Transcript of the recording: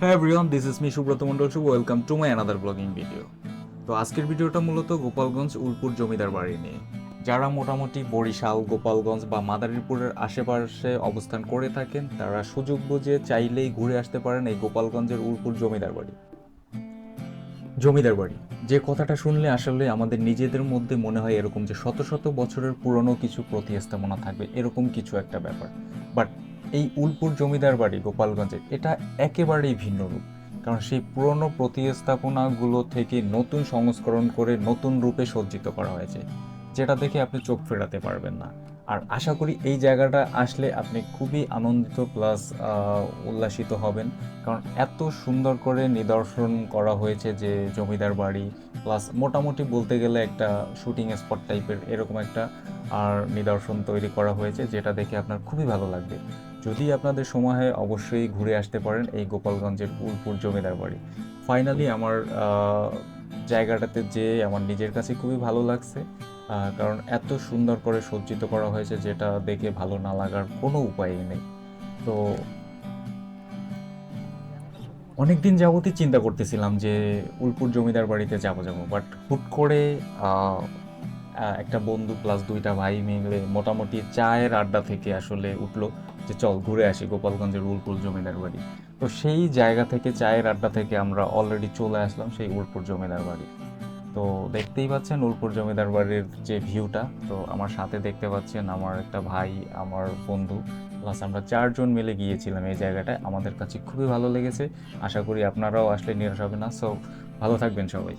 হ্যাঁ everyone this is me Subrata Mondal Shubho. Welcome to my another blogging video তো আজকের ভিডিওটা মূলত গোপালগঞ্জ উলপুর জমিদার বাড়ি নিয়ে। যারা মোটামুটি বরিশাল, গোপালগঞ্জ বা মাদারীপুরের আশেপাশে অবস্থান করে থাকেন, তারা সুযোগ বুঝে চাইলেই ঘুরে আসতে পারেন এই গোপালগঞ্জের উলপুর জমিদার বাড়ি। জমিদার বাড়ি। যে কথাটা শুনলে আসলে আমাদের নিজেদের মধ্যে মনে হয় এরকম যে শত শত বছরের পুরনো কিছু প্রতিস্থাপনা থাকবে, এরকম কিছু একটা ব্যাপার। বাট এই উলপুর জমিদার বাড়ি গোপালগঞ্জের এটা একেবারেই ভিন্ন রূপ। কারণ সেই পুরনো প্রতিস্থাপনাগুলো থেকে নতুন সংস্করণ করে নতুন রূপে সজ্জিত করা হয়েছে, যেটা দেখে আপনি চোখ ফেরাতে পারবেন না। আর আশা করি এই জায়গাটা আসলে আপনি খুবই আনন্দিত প্লাস উল্লাসিত হবেন। কারণ এত সুন্দর করে নিদর্শন করা হয়েছে যে জমিদার বাড়ি, প্লাস মোটামুটি বলতে গেলে একটা শুটিং স্পট টাইপের এরকম একটা, আর নিদর্শন তৈরি করা হয়েছে, যেটা দেখে আপনার খুবই ভালো লাগবে। যদি আপনাদের সময় হয়, অবশ্যই ঘুরে আসতে পারেন এই গোপালগঞ্জের উলপুর জমিদার বাড়ি। ফাইনালি আমার জায়গাটাতে যে আমার নিজের কাছে খুবই ভালো লাগছে কারণ এত সুন্দর করে সজ্জিত করা হয়েছে যেটা দেখে ভালো না লাগার কোনো উপায়ই নেই। তো অনেক দিন যাবতই চিন্তা করতেছিলাম যে উলপুর জমিদার বাড়িতে যাব যাব বাট হুট করে একটা বন্ধু প্লাস দুইটা ভাই মিলে মোটামুটি চায়ের আড্ডা থেকে আসলে উঠল। যে চল ঘুরে আসি গোপালগঞ্জের উলপুর জমিদার বাড়ি। তো সেই জায়গা থেকে, চায়ের আড্ডা থেকে আমরা অলরেডি চলে আসলাম সেই উলপুর জমিদার বাড়ি। তো দেখতেই পাচ্ছেন উলপুর জমিদার বাড়ির যে ভিউটা। তো আমার সাথে দেখতে পাচ্ছেন আমার একটা ভাই, আমার বন্ধু। প্লাস আমরা চারজন মিলে গিয়েছিলাম এই জায়গাটায়। আমাদের কাছে খুবই ভালো লেগেছে। আশা করি আপনারাও আসলে নিরাশ হবে না। সো ভালো থাকবেন সবাই।